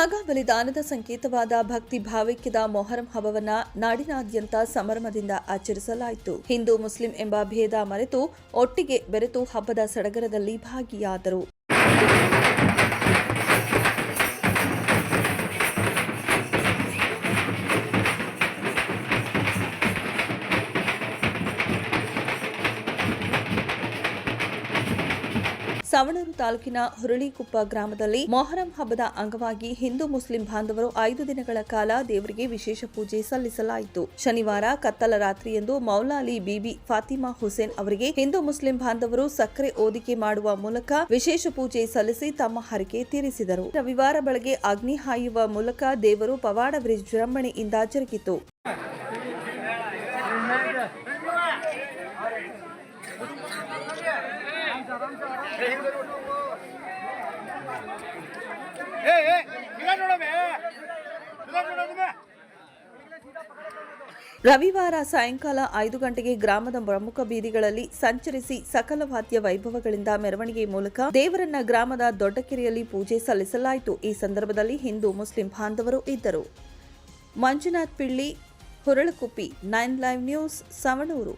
ತ್ಯಾಗ ಬಲಿದಾನದ ಸಂಕೇತವಾದ ಭಕ್ತಿ ಭಾವೈಕ್ಯದ ಮೊಹರಂ ಹಬ್ಬವನ್ನ ನಾಡಿನಾದ್ಯಂತ ಸಂಭ್ರಮದಿಂದ ಆಚರಿಸಲಾಯಿತು. ಹಿಂದೂ, ಮುಸ್ಲಿಂ ಎಂಬ ಭೇದ ಮರೆತು ಒಟ್ಟಿಗೆ ಬೆರೆತು ಹಬ್ಬದ ಸಡಗರದಲ್ಲಿ ಭಾಗಿಯಾದರು. ಸವಣೂರು ತಾಲೂಕಿನ ಹುರುಳಿಕುಪ್ಪ ಗ್ರಾಮದಲ್ಲಿ ಮೊಹರಂ ಹಬ್ಬದ ಅಂಗವಾಗಿ ಹಿಂದೂ ಮುಸ್ಲಿಂ ಬಾಂಧವರು ಐದು ದಿನಗಳ ಕಾಲ ದೇವರಿಗೆ ವಿಶೇಷ ಪೂಜೆ ಸಲ್ಲಿಸಲಾಯಿತು. ಶನಿವಾರ ಕತ್ತಲ ರಾತ್ರಿಯಂದು ಮೌಲಾಲಿ ಬಿಬಿ ಫಾತಿಮಾ ಹುಸೇನ್ ಅವರಿಗೆ ಹಿಂದೂ ಮುಸ್ಲಿಂ ಬಾಂಧವರು ಸಕ್ಕರೆ ಓದಿಕೆ ಮಾಡುವ ಮೂಲಕ ವಿಶೇಷ ಪೂಜೆ ಸಲ್ಲಿಸಿ ತಮ್ಮ ಹರಕೆ ತೀರಿಸಿದರು. ರವಿವಾರ ಬೆಳಗ್ಗೆ ಅಗ್ನಿ ಹಾಯುವ ಮೂಲಕ ದೇವರು ಪವಾಡ ವಿಜೃಂಭಣೆಯಿಂದ ಜರುಗಿತು. ರವಿವಾರ ಸಾಯಂಕಾಲ ಐದು ಗಂಟೆಗೆ ಗ್ರಾಮದ ಪ್ರಮುಖ ಬೀದಿಗಳಲ್ಲಿ ಸಂಚರಿಸಿ ಸಕಲ ವಾದ್ಯ ವೈಭವಗಳಿಂದ ಮೆರವಣಿಗೆ ಮೂಲಕ ದೇವರನ್ನ ಗ್ರಾಮದ ದೊಡ್ಡಕೆರೆಯಲ್ಲಿ ಪೂಜೆ ಸಲ್ಲಿಸಲಾಯಿತು. ಈ ಸಂದರ್ಭದಲ್ಲಿ ಹಿಂದೂ ಮುಸ್ಲಿಂ ಬಾಂಧವರು ಇದ್ದರು. Manjunath Pilli, Huralakuppi, nine live news, Savanur.